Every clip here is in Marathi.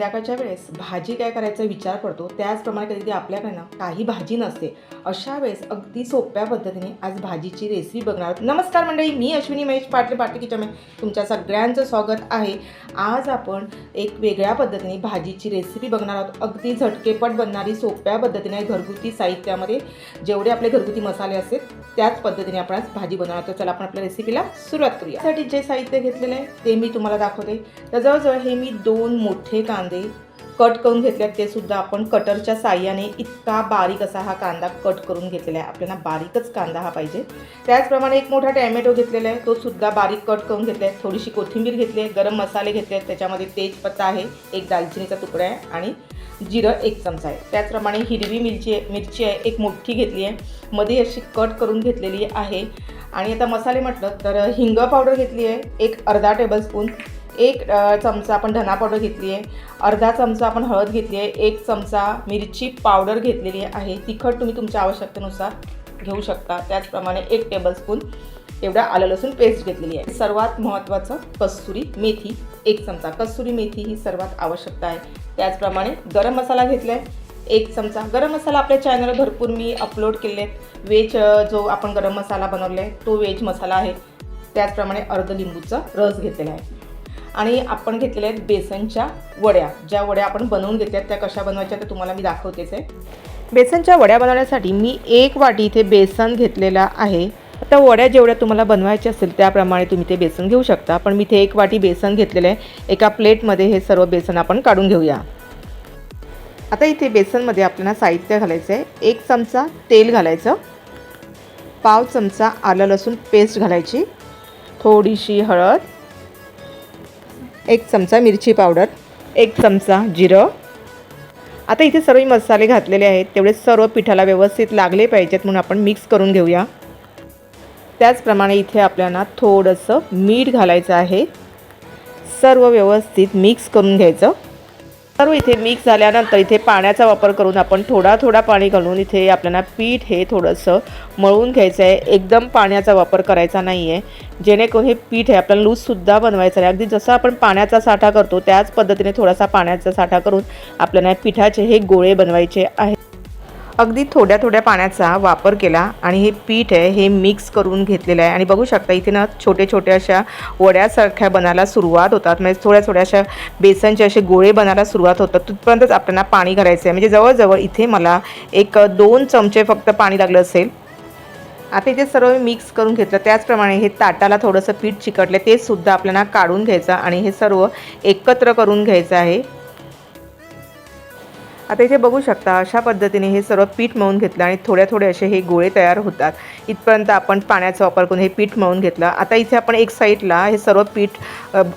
संध्याकाळच्या वेळेस भाजी काय करायचा विचार करतो त्याचप्रमाणे कधी आपल्याकडे ना काही भाजी नसते. अशा वेळेस अगदी सोप्या पद्धतीने आज भाजीची रेसिपी बघणार आहोत. नमस्कार मंडळी मी अश्विनी महेश पाटले पाटले किचनमध्ये तुमच्या सगळ्यांचं स्वागत आहे. आज आपण एक वेगळ्या पद्धतीने भाजीची रेसिपी बघणार आहोत. अगदी झटकेपट बनणारी सोप्या पद्धतीने घरगुती साहित्यामध्ये जेवढे आपले घरगुती मसाले असतील त्याच पद्धतीने आपण आज भाजी बनवणार आहोत. तर चला आपण आपल्या रेसिपीला सुरुवात करूया. साठी जे साहित्य घेतलेलं आहे ते मी तुम्हाला दाखवते. तर जवळजवळ हे मी दोन मोठे कांदे कट करून घेतले आहेत ते सुद्धा आपण कटरच्या साह्याने इतका बारीक असा हा कांदा कट करून घेतलेला आहे. आपल्याला बारीकच कांदा हा पाहिजे. त्याचप्रमाणे एक मोठा टॅमॅटो घेतलेला आहे तो सुद्धा बारीक कट करून घेतला आहे थोडीशी कोथिंबीर घेतली आहे गरम मसाले घेतले आहेत. त्याच्यामध्ये तेजपत्ता आहे एक दालचिनीचा तुकडा आहे आणि जिरं एक चमचा आहे. त्याचप्रमाणे हिरवी मिरची आहे मिरची आहे एक मोठी घेतली आहे. मध्ये अशी कट करून घेतलेली आहे. आणि आता मसाले म्हटलं तर हिंग पावडर घेतली आहे एक अर्धा टेबलस्पून एक चमचा आपण धना पावडर घेतली आहे अर्धा चमचा आपण हळद घेतली आहे एक चमचा मिरची पावडर घेतलेली आहे. तिखट तुम्ही तुमच्या आवश्यकतेनुसार घेऊ शकता. त्याचप्रमाणे एक टेबलस्पून एवढा आलं लसूण पेस्ट घेतलेली आहे. सर्वात महत्त्वाचं कस्तुरी मेथी. एक चमचा कस्तुरी मेथी ही सर्वात आवश्यकता आहे. त्याचप्रमाणे गरम मसाला घेतला आहे एक चमचा गरम मसाला आपल्या चॅनलवर भरपूर मी अपलोड केले आहेत वेज जो आपण गरम मसाला बनवला आहे तो वेज मसाला आहे. त्याचप्रमाणे अर्ध लिंबूचा रस घेतलेला आहे. आणि आपण घेतलेल्या आहेत बेसनच्या वड्या. ज्या वड्या आपण बनवून घेतल्या त्या कशा बनवायच्या ते तुम्हाला मी दाखवतेच आहे. बेसनच्या वड्या बनवण्यासाठी मी एक वाटी इथे बेसन घेतलेला आहे. आता वड्या जेवढ्या तुम्हाला बनवायच्या असेल त्याप्रमाणे तुम्ही ते बेसन घेऊ शकता. पण मी इथे एक वाटी बेसन घेतलेलं आहे. एका प्लेटमध्ये हे सर्व बेसन आपण काढून घेऊया. आता इथे बेसनमध्ये आपल्याला साहित्य घालायचं आहे. एक चमचा तेल घालायचं. पाव चमचा आलं लसूण पेस्ट घालायची. थोडीशी हळद. एक चमचा मिरची पावडर एक चमचा जिरं. आता इथे सर्व मसाले घातलेले आहेत तेवढे सर्व पिठाला व्यवस्थित लागले पाहिजेत म्हणून आपण मिक्स करून घेऊया. त्याचप्रमाणे इथे आपल्याला थोडंसं मीठ घालायचं आहे. सर्व व्यवस्थित मिक्स करून घ्यायचं. सर्व इथे मिक्स झाल्यानंतर इथे पाण्याचा वापर करून आपण थोडा थोडा पाणी घालून इथे आपल्याला पीठ हे थोडंसं मळून घ्यायचं आहे एकदम पाण्याचा वापर करायचा नाही आहे जेणेकरून हे पीठ आहे आपल्याला लूजसुद्धा बनवायचं आहे अगदी जसं आपण पाण्याचा साठा करतो त्याच पद्धतीने थोडासा पाण्याचा साठा करून आपल्याला पिठाचे हे गोळे बनवायचे आहे अगदी थोड्या थोड्या पाण्याचा वापर केला आणि हे पीठ आहे हे मिक्स करून घेतलेलं आहे. आणि बघू शकता इथे ना छोटे छोटे अशा वड्यासारख्या बनायला सुरुवात होतात. म्हणजे थोड्या थोड्या अशा बेसनचे असे गोळे बनायला सुरुवात होतात. तिथपर्यंतच आपल्याला पाणी करायचं आहे. म्हणजे जवळजवळ इथे मला एक दोन चमचे फक्त पाणी लागलं असेल. आता इथे सर्व मिक्स करून घेतलं. त्याचप्रमाणे हे ताटाला थोडंसं पीठ चिकटलं. ते सुद्धा आपल्याला काढून घ्यायचं आणि हे सर्व एकत्र करून घ्यायचं आहे. आता इथे बघू शकता अशा पद्धतीने हे सर्व पीठ मळून घेतलं आणि थोड्या थोडे असे हे गोळे तयार होतात. इथपर्यंत आपण पाण्याचा वापर करून हे पीठ मळून घेतलं. आता इथे आपण एक साईडला हे सर्व पीठ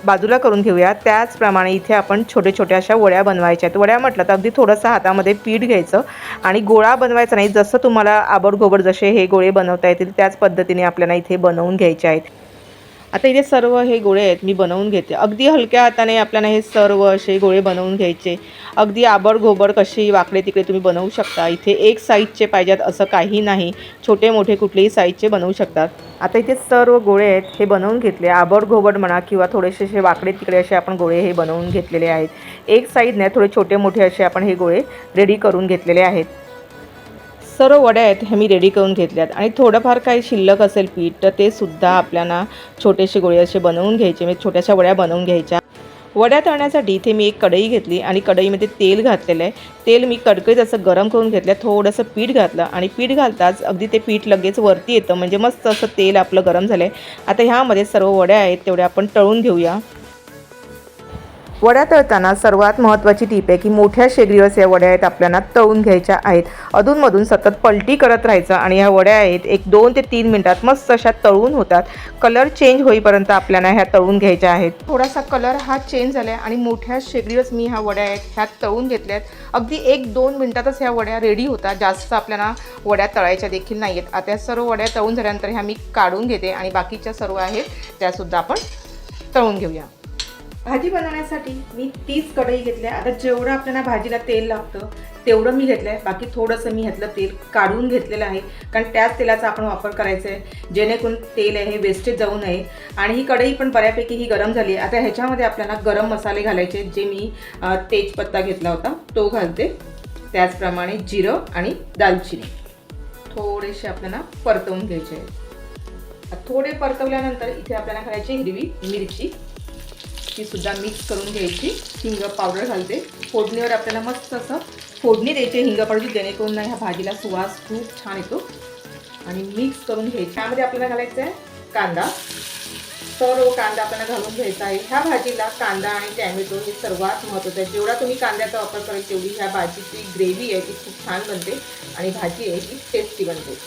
बाजूला करून घेऊया. त्याचप्रमाणे इथे आपण छोटे छोट्या अशा वड्या बनवायच्या आहेत. वड्या म्हटलं तर अगदी थोडंसं हातामध्ये पीठ घ्यायचं आणि गोळा बनवायचा नाही. जसं तुम्हाला आबडगोबड जसे हे गोळे बनवता येतील त्याच पद्धतीने आपल्याला इथे बनवून घ्यायचे आहेत. आता इथे सर्व हे गोळे आहेत मी बनवून घेते. अगदी हलक्या हाताने आपल्याला हे सर्व असे गोळे बनवून घ्यायचे. अगदी आबड घोबड कशी वाकडे तिकडे तुम्ही बनवू शकता. इथे एक साईजचे पाहिजेत असं काही नाही. छोटे मोठे कुठलेही साईजचे बनवू शकतात. आता इथे सर्व गोळे आहेत हे बनवून घेतले. आबड घोबड म्हणा किंवा थोडेसे असे वाकडे तिकडे असे आपण गोळे हे बनवून घेतलेले आहेत. एक साईडने थोडे छोटे मोठे असे आपण हे गोळे रेडी करून घेतलेले आहेत. सर्व वड्या आहेत हे मी रेडी करून घेतल्यात. आणि थोडंफार काही शिल्लक असेल पीठ तर ते सुद्धा आपल्याला छोटेसे गोळे असे बनवून घ्यायचे म्हणजे छोट्याशा वड्या बनवून घ्यायच्या. वड्या तळण्यासाठी इथे मी एक कढई घेतली आणि कढईमध्ये तेल घातलेलं आहे. तेल मी कडकडीत असं गरम करून घेतलं थोडंसं पीठ घातलं आणि पीठ घालताच अगदी ते पीठ लगेच वरती येतं म्हणजे मस्त असं तेल आपलं गरम झालं आहे आता ह्यामध्ये सर्व वड्या आहेत तेवढ्या आपण तळून घेऊया. वड्या तळताना सर्वात महत्त्वाची टीप आहे की मोठ्या शेगडीवर या वड्या आहेत आपल्याला तळून घ्यायच्या आहेत. अधूनमधून सतत पलटी करत राहायचं आणि ह्या वड्या आहेत एक दोन ते तीन मिनटात मस्त अशा तळून होतात. कलर चेंज होईपर्यंत आपल्याला ह्या तळून घ्यायच्या आहेत. थोडासा कलर हा चेंज झाला आहे आणि मोठ्या शेगडीवरच मी ह्या वड्या आहेत ह्या तळून घेतल्या आहेत अगदी एक दोन मिनटातच ह्या वड्या रेडी होतात. जास्त आपल्याला वड्या तळायच्या देखील नाही आहेत आता सर्व वड्या तळून झाल्यानंतर ह्या मी काढून घेते आणि बाकीच्या सर्व आहेत त्यासुद्धा आपण तळून घेऊया. भाजी बनवण्यासाठी मी तीच कढई घेतली आहे. आता जेवढं आपल्याला भाजीला तेल लागतं तेवढं मी घेतलं आहे बाकी थोडंसं मी ह्यातलं तेल काढून घेतलेलं आहे. कारण त्याच तेलाचा आपण वापर करायचा आहे. जेणेकरून तेल आहे हे वेस्टेज जाऊ नये. आणि ही कढई पण बऱ्यापैकी ही गरम झाली आहे. आता ह्याच्यामध्ये आपल्याला गरम मसाले घालायचे जे मी तेजपत्ता घेतला होता. तो घालते. त्याचप्रमाणे जिरं आणि दालचिनी. थोडेसे आपल्याला परतवून घ्यायचे आहेत. थोडे परतवल्यानंतर इथे आपल्याला घालायची हिरवी मिरची. ती सुद्धा मिक्स करून घ्यायची. हिंग पावडर घालते. फोडणीवर आपल्याला मस्त असं फोडणी द्यायची हिंग पावडर जेणेकरून ह्या भाजीला सुवास खूप छान येतो. आणि मिक्स करून घ्यायची. त्यामध्ये आपल्याला घालायचं आहे कांदा. सर्व कांदा आपल्याला घालून घ्यायचा आहे. ह्या भाजीला कांदा आणि टॅमॅटो हे सर्वात महत्त्वाचं आहे. जेवढा तुम्ही कांद्याचा वापर कराल तेवढी ह्या भाजीची ग्रेव्ही आहे ती खूप छान बनते. आणि भाजी आहे ती टेस्टी बनते.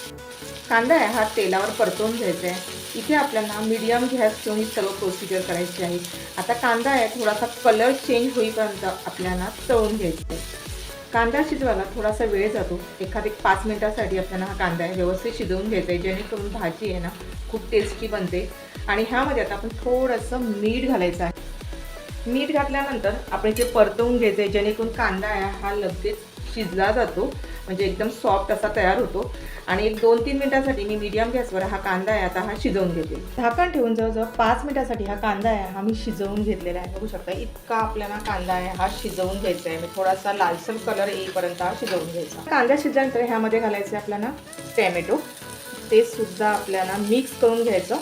कांदा आहे हा तेलावर परतवून घ्यायचा आहे. इथे आपल्याला मीडियम गॅस ठेवून ही सर्व प्रोसिजर करायची आहे. आता कांदा आहे थोडासा कलर चेंज होईपर्यंत आपल्याला तळून घ्यायचं आहे. कांदा शिजवायला थोडासा वेळ जातो. एखाद एक पाच मिनटासाठी आपल्याला हा कांदा आहे व्यवस्थित शिजवून घ्यायचा आहे. जेणेकरून भाजी आहे ना खूप टेस्टी बनते. आणि ह्यामध्ये आता आपण थोडंसं मीठ घालायचं आहे. मीठ घातल्यानंतर आपण इथे परतवून घ्यायचं आहे. जेणेकरून कांदा आहे हा लगेच शिजला जातो. म्हणजे एकदम सॉफ्ट असा तयार होतो. आणि एक दोन तीन मिनिटासाठी मी मीडियम गॅसवर हा कांदा आहे आता हा शिजवून घेते. झाकण ठेवून जवळजवळ पाच मिनिटासाठी हा कांदा आहे हा मी शिजवून घेतलेला आहे. बघू शकता इतका आपल्याला कांदा आहे हा शिजवून घ्यायचा आहे. मी थोडासा लालसर कलर येईपर्यंत हा शिजवून घ्यायचा. कांदा शिजल्यानंतर ह्यामध्ये घालायचं आहे आपल्याला टॅमॅटो. ते सुद्धा आपल्याला मिक्स करून घ्यायचं.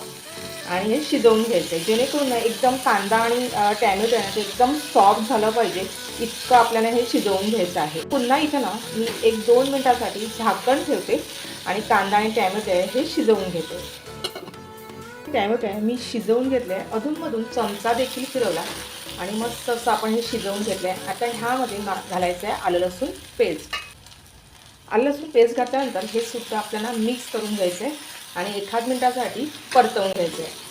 आणि हे शिजवून घ्यायचं आहे जेणेकरून एकदम कांदा आणि अ, टॅमॅटो आहे ना ते एकदम सॉफ्ट झालं पाहिजे. इतकं आपल्याला हे शिजवून घ्यायचं आहे. पुन्हा इथं ना मी एक दोन मिनटासाठी झाकण ठेवते आणि कांदा आणि टॅमॅटो आहे हे शिजवून घेते. टॅमॅटो आहे मी शिजवून घेतलं आहे अधूनमधून चमचा देखील फिरवला आणि मस्त असं आपण हे शिजवून घेतलं आहे आता ह्यामध्ये घालायचं आहे आलं लसूण पेस्ट आलं लसूण पेस्ट घातल्यानंतर हे सुद्धा आपल्याला मिक्स करून घ्यायचं आहे आणि एखाद मिनटासाठी परतवून घ्यायचं. आहे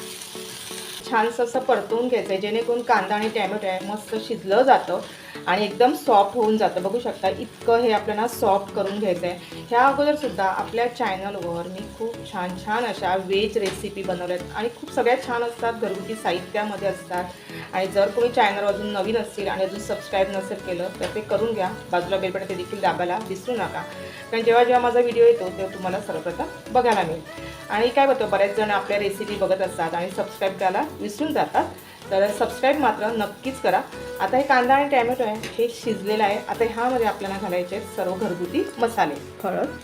छानसं असं परतवून घ्यायचं आहे जेणेकरून कांदा आणि टॅमॅटो आहे मस्त शिजलं जातं आणि एकदम सॉफ्ट होऊन जातं. बघू शकता इतकं हे आपल्याला सॉफ्ट करून घ्यायचं आहे ह्या अगोदरसुद्धा आपल्या चॅनलवर मी खूप छान छान अशा वेज रेसिपी बनवल्यात आणि खूप सगळ्या छान असतात घरगुती साहित्यामध्ये असतात. आणि जर कोणी चॅनल अजून नवीन असतील आणि अजून सबस्क्राईब नसेल केलं तर ते करून घ्या. बाजूला बेलपट ते देखील दाबायला विसरू नका. कारण जेव्हा जेव्हा माझा व्हिडिओ येतो तेव्हा तुम्हाला सर्वप्रथम बघायला मिळेल. आणि काय होतं बरेच जण आपल्या रेसिपी बघत असतात आणि सबस्क्राईब करायला विसरून जातात. तर सबस्क्राईब मात्र नक्कीच करा. आता हे कांदा आणि टॅमॅटो आहे हे शिजलेलं आहे. आता ह्यामध्ये आपल्याला घालायचे आहेत सर्व घरगुती मसाले. हळद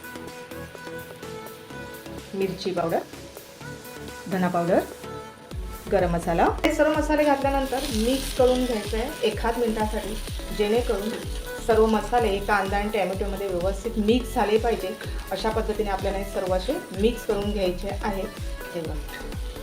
मिरची पावडर धना पावडर गरम मसाला. हे सर्व मसाले घातल्यानंतर मिक्स करून घ्यायचं आहे एखाद मिनिटासाठी जेणेकरून सर्व मसाले कांदा आणि टॅमॅटोमध्ये व्यवस्थित मिक्स झाले पाहिजे. अशा पद्धतीने आपल्याला हे सर्व असे मिक्स करून घ्यायचे आहेत हे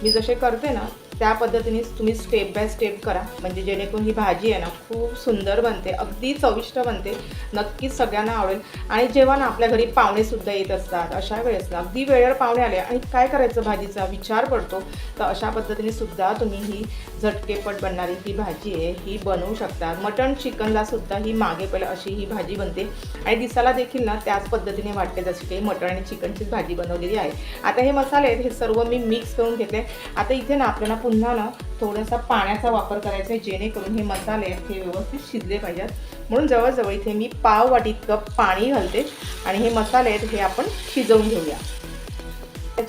मी जसे करते ना त्या पद्धतीने तुम्ही स्टेप बाय स्टेप करा. म्हणजे जेणेकरून ही भाजी आहे ना खूप सुंदर बनते अगदी चविष्ट बनते. नक्कीच सगळ्यांना आवडेल. आणि जेव्हा ना आपल्या घरी पाहुणेसुद्धा येत असतात अशा वेळेस ना अगदी वेळेवर पाहुणे आले आणि काय करायचं भाजीचा विचार पडतो तर अशा पद्धतीने सुद्धा तुम्ही ही झटकेपट बनणारी ही भाजी आहे ही बनवू शकतात मटण चिकनला सुद्धा ही मागे पहिले अशी ही भाजी बनते. आणि दिसायला देखील ना त्याच पद्धतीने वाटते जशी काही मटण आणि चिकनचीच भाजी बनवलेली आहे. आता हे मसाले आहेत हे सर्व मी मिक्स करून घेतले आता इथे ना आपल्याला पुन्हा ना थोडासा पाण्याचा वापर करायचा आहे जेणेकरून हे मसाले आहेत हे व्यवस्थित शिजले पाहिजेत. म्हणून जवळजवळ इथे मी पाव वाटी इतकं पाणी घालते. आणि हे मसाले आहेत हे आपण शिजवून घेऊया.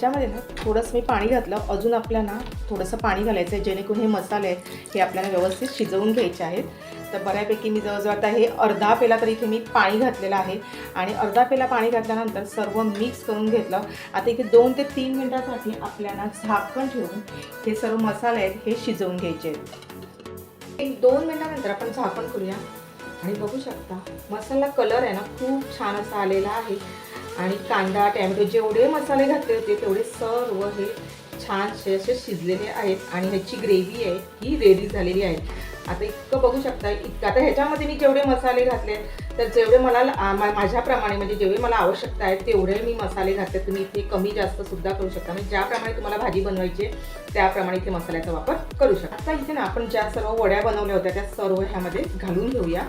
त्याच्यामध्ये ना थोडंसं मी पाणी घातलं. अजून आपल्याला थोडंसं पाणी घालायचं आहे जेणेकरून हे मसाले आहेत हे आपल्याला व्यवस्थित शिजवून घ्यायचे आहेत. तर बऱ्यापैकी मी जवळजवळ आता हे अर्धा पेला तर इथे मी पाणी घातलेलं आहे. आणि अर्धा पेला पाणी घातल्यानंतर सर्व मिक्स करून घेतलं. आता इथे दोन ते तीन मिनटासाठी आपल्याला झाकण ठेवून हे सर्व मसाले आहेत हे शिजवून घ्यायचे आहेत. एक दोन मिनटानंतर आपण झाकण करूया. आणि बघू शकता मसाला कलर आहे ना खूप छान असा आलेला आहे. आणि कांदा टॅमॅटो जेवढे मसाले घातले होते तेवढे सर्व हे छानसे असे शिजलेले आहेत आणि ह्याची ग्रेव्ही आहे ही रेडी झालेली आहे. आता इतकं बघू शकता इतकं आता ह्याच्यामध्ये मी जेवढे मसाले घातले तर जेवढे मला माझ्याप्रमाणे म्हणजे जेवढे मला आवश्यकता आहे तेवढे मी मसाले घातले. तुम्ही इथे कमी जास्त सुद्धा करू शकता. म्हणजे ज्याप्रमाणे तुम्हाला भाजी बनवायची आहे त्याप्रमाणे इथे मसाल्याचा वापर करू शकता. आता इथे ना आपण ज्या सर्व वड्या बनवल्या होत्या त्या सर्व ह्यामध्ये घालून घेऊया.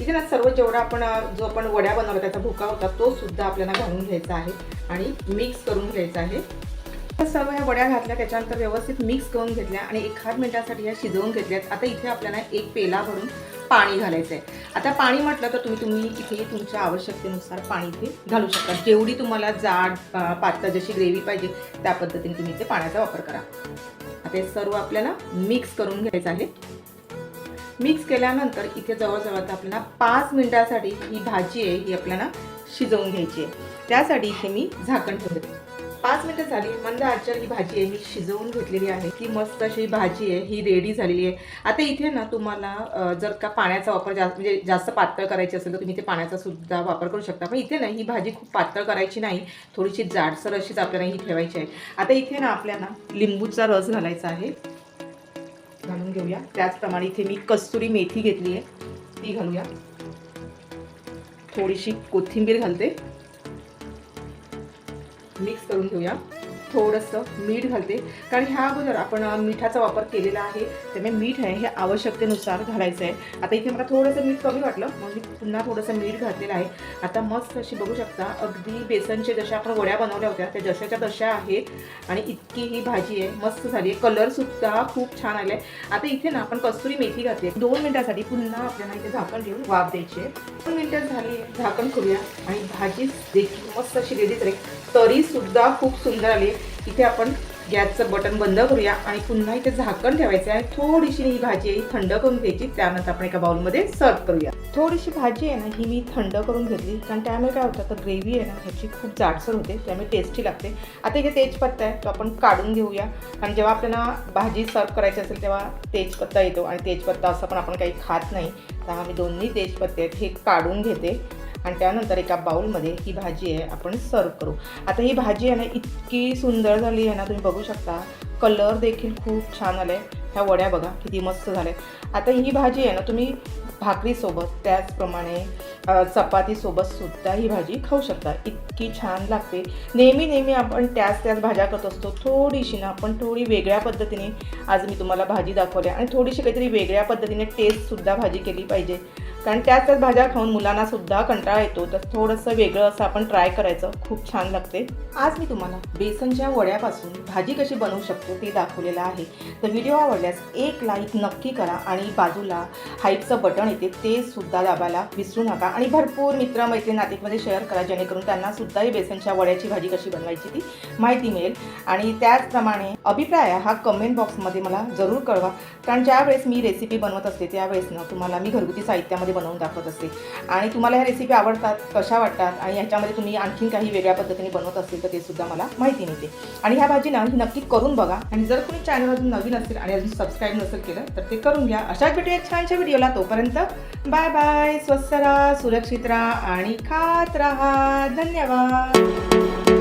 इथे ना सर्व जेवढा आपण जो आपण वड्या बनवला त्याचा भुका होता तो सुद्धा आपल्याला घालून घ्यायचा आहे आणि मिक्स करून घ्यायचा आहे. सर्व ह्या वड्या घातल्या त्याच्यानंतर व्यवस्थित मिक्स करून घेतल्या आणि एखाद मिनिटासाठी ह्या शिजवून घेतल्यात. आता इथे आपल्याला एक पेला भरून पाणी घालायचं आहे आता पाणी म्हटलं तर तुम्ही तुम्ही इथे तुमच्या आवश्यकतेनुसार पाणी इथे घालू शकता. जेवढी तुम्हाला जाड पातळ जशी ग्रेव्ही पाहिजे त्या पद्धतीने तुम्ही इथे पाण्याचा वापर करा. आता हे सर्व आपल्याला मिक्स करून घ्यायचं आहे. मिक्स केल्यानंतर इथे जवळजवळ आपल्याला पाच मिनटासाठी ही भाजी आहे ही आपल्याला शिजवून घ्यायची आहे. त्यासाठी इथे मी झाकण ठेवते. पाच मिनिटं झाली मंद आजच्या ही भाजी आहे मी शिजवून घेतलेली आहे. की मस्त अशी भाजी आहे ही रेडी झालेली आहे. आता इथे ना तुम्हाला जर का पाण्याचा वापर जास्त म्हणजे जास्त पातळ करायची असेल तर तुम्ही इथे पाण्याचा सुद्धा वापर करू शकता. पण इथे ना ही भाजी खूप पातळ करायची नाही थोडीशी जाडसर अशीच आपल्याला ही ठेवायची आहे. आता इथे ना आपल्याला लिंबूचा रस घालायचा आहे. घालून घेऊया. त्याचप्रमाणे इथे मी कस्तुरी मेथी घेतली आहे. ती घालूया. थोडीशी कोथिंबीर घालते. मिक्स करून घेऊया. थोडंसं मीठ घालते. कारण ह्या अगोदर आपण मिठाचा वापर केलेला आहे. त्यामुळे मीठ आहे हे आवश्यकतेनुसार घालायचं आहे आता इथे मला थोडंसं मीठ कमी वाटलं. मग मी पुन्हा थोडंसं मीठ घातलेलं आहे. आता मस्त अशी बघू शकता अगदी बेसनचे जशा आपण वड्या बनवल्या होत्या त्या जशाच्या तशा आहेत. आणि इतकी ही भाजी आहे. मस्त झाली आहे. कलरसुद्धा खूप छान आला आहे आता इथे ना आपण कस्तुरी मेथी घातली आहे. दोन मिनिटासाठी पुन्हा आपल्याला इथे झाकण घेऊन वाफ द्यायची आहे. दोन मिनटं झाली. झाकण करूया. आणि भाजी देखील मस्त अशी रेडी राहील तरी सुद्धा खूप सुंदर आली. आहे इथे आपण गॅसचं बटन बंद करूया आणि पुन्हा इथे झाकण ठेवायचं आहे. थोडीशी ही भाजी आहे थंड करून घ्यायची त्यानंतर आपण एका बाउलमध्ये सर्व करूया. थोडीशी भाजी आहे ना ही मी थंड करून घेतली. कारण त्यामुळे काय होतं तर ग्रेव्ही आहे ना ह्याची खूप जाडसर होते त्यामुळे टेस्टी लागते. आता इथे तेजपत्ता आहे तो आपण काढून घेऊया. कारण जेव्हा आपल्याला भाजी सर्व करायची असेल तेव्हा तेजपत्ता येतो. आणि तेजपत्ता असं पण आपण काही खात नाही. तर आम्ही दोन्ही तेजपत्ते आहेत हे काढून घेते. आणि त्यानंतर एका बाउलमध्ये ही भाजी आहे आपण सर्व करू. आता ही भाजी आहे ना इतकी सुंदर झाली आहे ना तुम्ही बघू शकता. कलर देखील खूप छान आले ह्या वड्या बघा किती मस्त झाल्या आता ही भाजी आहे ना तुम्ही भाकरीसोबत त्याचप्रमाणे चपातीसोबतसुद्धा चपातीसोबत सुद्धा ही भाजी खाऊ शकता. इतकी छान लागते. नेहमी नेहमी आपण त्याच त्याच भाज्या करत असतो. थोडीशी ना आपण थोडी वेगळ्या पद्धतीने आज मी तुम्हाला भाजी दाखवली आणि थोडीशी काहीतरी वेगळ्या पद्धतीने टेस्टसुद्धा भाजी केली पाहिजे. कारण त्याच त्याच भाज्या खाऊन मुलांना सुद्धा कंटाळा येतो. तर थोडंसं वेगळं असं आपण ट्राय करायचं. खूप छान लागते. आज मी तुम्हाला बेसनच्या वड्यापासून भाजी कशी बनवू शकतो ते दाखवलेलं आहे. तर व्हिडिओ आवडल्यास एक लाईक नक्की करा आणि बाजूला हाईपचं बटन येते ते सुद्धा दाबायला विसरू नका. आणि भरपूर मित्र मैत्रिणी शेअर करा जेणेकरून त्यांना सुद्धा ही बेसनच्या वड्याची भाजी कशी बनवायची ती माहिती मिळेल. आणि त्याचप्रमाणे अभिप्राय हा कमेंट बॉक्समध्ये मला जरूर कळवा. कारण ज्यावेळेस मी रेसिपी बनवत असते त्यावेळेस ना तुम्हाला मी घरगुती साहित्यामध्ये बनवून दाखवत असते. आणि तुम्हाला ह्या रेसिपी आवडतात कशा वाटतात आणि ह्याच्यामध्ये तुम्ही आणखीन काही वेगळ्या पद्धतीने बनवत असतील तर ते सुद्धा मला माहिती मिळते. आणि ह्या भाजीना ही नक्की करून बघा. आणि जर कोणी चॅनल अजून नवीन असेल आणि अजून सबस्क्राईब नसेल केलं तर ते करून घ्या. अशाच भेटूया एक छानशा व्हिडिओला तोपर्यंत बाय बाय स्वस्त राहा सुरक्षित राहा आणि खात राहा. धन्यवाद.